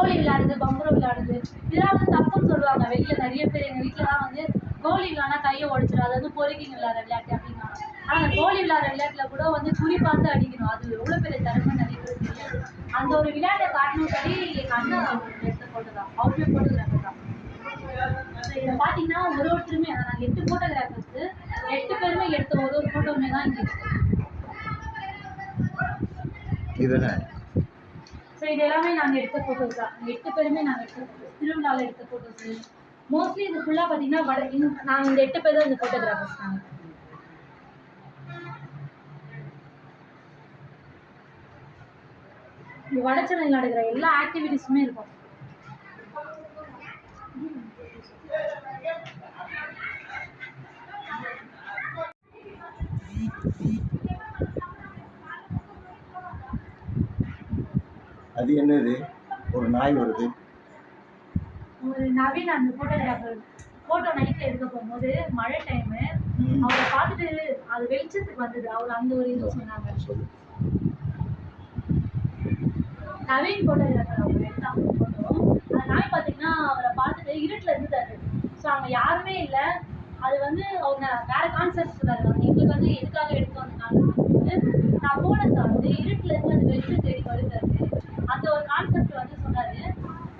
கோலி விளையாடுது பம்பரம் விளையாடுறது இதெல்லாம் வந்து தப்புன்னு சொல்லுவாங்க. வெளியில நிறைய பேர் எங்க வீட்டுலலாம் வந்து கோலி விளையாடினா கையை உடைச்சிடும் அது வந்து பொறுக்கிங்க விளையாடுற விளையாட்டு அப்படின்னா ஆனா அந்த கோலி விளையாடுற விளையாட்டுல கூட வந்து குறி பார்த்து அடிக்கணும். அது எவ்வளவு பெரிய திறமை நிறைய அந்த ஒரு விளையாட்டை காட்டணும் சொல்லி எங்க அண்ணன் எடுத்து போட்டுதான் அவருமே போட்டுக்கிறாங்க தான். இதை பார்த்தீங்கன்னா ஒரு ஒருத்தருமே நாங்கள் எட்டு ஃபோட்டோகிராஃபர்ஸ் எட்டு பேருமே எடுத்த ஒரு ஒரு ஃபோட்டோவுமே தான் இங்கே இருக்கு. ஸோ இது எல்லாமே நாங்கள் எடுத்த ஃபோட்டோஸ் தான். எட்டு பேருமே நாங்கள் எடுத்த ஃபோட்டோஸ் திருவிழாவில் எடுத்த ஃபோட்டோஸ் மோஸ்ட்லி இது ஃபுல்லாக பார்த்தீங்கன்னா வட நாங்கள் இந்த எட்டு பேர் தான் இந்த ஃபோட்டோகிராஃபர்ஸ் நாங்கள் இந்த வடச்சென்னையில் நடக்கிற எல்லா ஆக்டிவிட்டீஸுமே இருக்கும். அது என்னது? ஒரு நாய் வருது. ஒரு நவீன் அந்த ஃபோட்டோகிராஃபர் ஃபோட்டோ நைட்டில் எடுக்க போகும்போது மழை டைமு. அவரை பார்த்துட்டு அது வெளிச்சத்துக்கு வந்தது. அவர் அந்த ஒரு இது சொன்னாங்க. நவீன் ஃபோட்டோகிராஃபர் அவங்க எடுத்தாங்க ஃபோட்டோ அந்த நாய் பார்த்தீங்கன்னா அவரை பார்த்துட்டு இருட்டில் இருந்துட்டாரு. ஸோ அவங்க யாருமே இல்லை. அது வந்து அவங்க வேற கான்செப்ட் சொன்னாரு எங்களுக்கு வந்து எதுக்காக எடுத்து வந்தாங்க நான் போனது வந்து இருட்டில் இருந்து அந்த வெளிச்சம் தேடி வருகிறது அந்த ஒரு கான்செப்ட் வந்து சொன்னாரு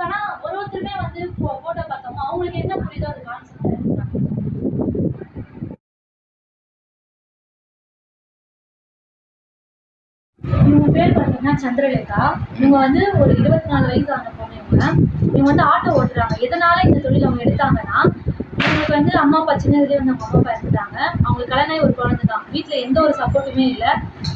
ஆனால் ஒரு ஒருத்தருமே வந்து ஃபோட்டோ பார்த்தோமோ அவங்களுக்கு என்ன புரியுதோ அது கான்செப்ட் எடுத்துக்காங்க இவங்க பேர் பார்த்தீங்கன்னா சந்திரலேகா. இவங்க வந்து ஒரு இருபத்தி நாலு வயசு ஆன பொண்ணு இவங்க இவங்க வந்து ஆட்டோ ஓட்டுறாங்க. எதனால இந்த தொழில் அவங்க எடுத்தாங்கன்னா இவங்களுக்கு வந்து அம்மா அப்பா சின்னதுலேயே வந்து அவங்க அம்மா அப்பா இருந்துட்டாங்க அவங்களுக்கு கல்யாணம் ஒரு குழந்தை தான். வீட்டில் எந்த ஒரு சப்போர்ட்டுமே இல்லை.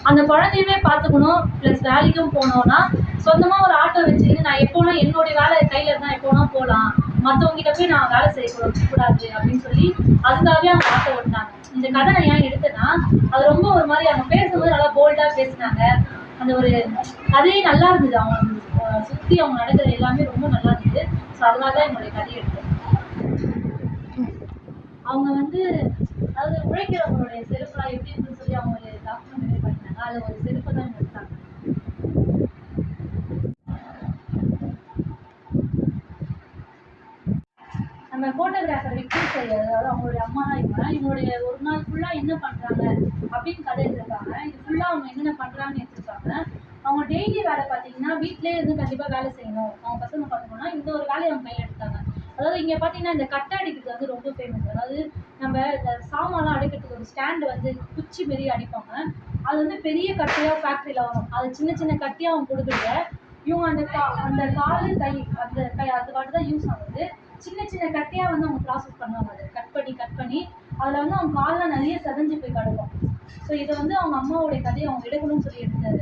அந்த குழந்தையுமே பார்த்துக்கணும் ப்ளஸ் வேலைக்கும் போனோம்னா சொந்தமாக ஒரு ஆட்டோ வச்சுக்கிட்டு நான் எப்போனா என்னுடைய வேலை கையில் இருந்தால் எப்போனா போகலாம் மற்றவங்ககிட்ட போய் நான் வேலை செய்யக்கூடாது கூடாது அப்படின்னு சொல்லி அதுக்காகவே அவங்க ஆட்டோ ஓட்டினாங்க. இந்த கதை நான் ஏன் எடுத்தேன்னா அது ரொம்ப ஒரு மாதிரி அவங்க பேசும்போது நல்லா போல்டாக பேசினாங்க. அந்த ஒரு கதையே நல்லா இருந்தது. அவங்க சுற்றி சுத்தி அவங்க நடக்கிறது எல்லாமே ரொம்ப நல்லா இருந்தது. ஸோ அதனால தான் என்னுடைய கதையை எடுத்தேன். அவங்க வந்து அதாவது உழைக்கிறவங்களுடைய செருப்புலாம் எப்படி இருக்குன்னு சொல்லி அவங்க ஒரு டாக்குமெண்ட் பண்ணிட்டாங்க. அதில் ஒரு செருப்பை தான் எடுத்தாங்க. நம்ம ஃபோட்டோகிராஃபர் விக்ரம் சார் அதாவது அவங்களுடைய அம்மா தான் இவங்க. இவங்களுடைய ஒரு நாள் ஃபுல்லாக என்ன பண்ணுறாங்க அப்படின்னு கதை எடுத்திருக்காங்க இது ஃபுல்லாக அவங்க என்னென்ன பண்ணுறாங்கன்னு அவங்க டெய்லி வேலை பார்த்தீங்கன்னா வீட்டிலே இருந்து கண்டிப்பாக வேலை செய்யணும். அவங்க பசங்க பார்த்துக்கணும்னா இந்த ஒரு வேலையை அவங்க கையில் எடுத்தாங்க அதாவது இங்கே பார்த்தீங்கன்னா இந்த கட்டை அடிக்கிறது வந்து ரொம்ப ஃபேமஸ் அதாவது நம்ம இந்த சாமான்லாம் அடிக்கிறதுக்கு ஒரு ஸ்டாண்டு வந்து குச்சி மாரி அடிப்பாங்க. அது வந்து பெரிய கட்டையாக ஃபேக்ட்ரியில் வரும். அது சின்ன சின்ன கட்டியாக அவங்க கொடுக்குறத இவங்க அந்த கா அந்த காலு கை அந்த கை அது பாட்டு தான் யூஸ் ஆகுது. சின்ன சின்ன கட்டையாக வந்து அவங்க ப்ராசஸ் பண்ணுவாங்க. அதை கட் பண்ணி கட் பண்ணி அதில் வந்து அவங்க காலில் நிறைய செதஞ்சு போய் கிடக்கும். ஸோ இதை வந்து அவங்க அம்மாவோடைய கதையை அவங்க எடுக்கணும்னு சொல்லி எடுத்தாரு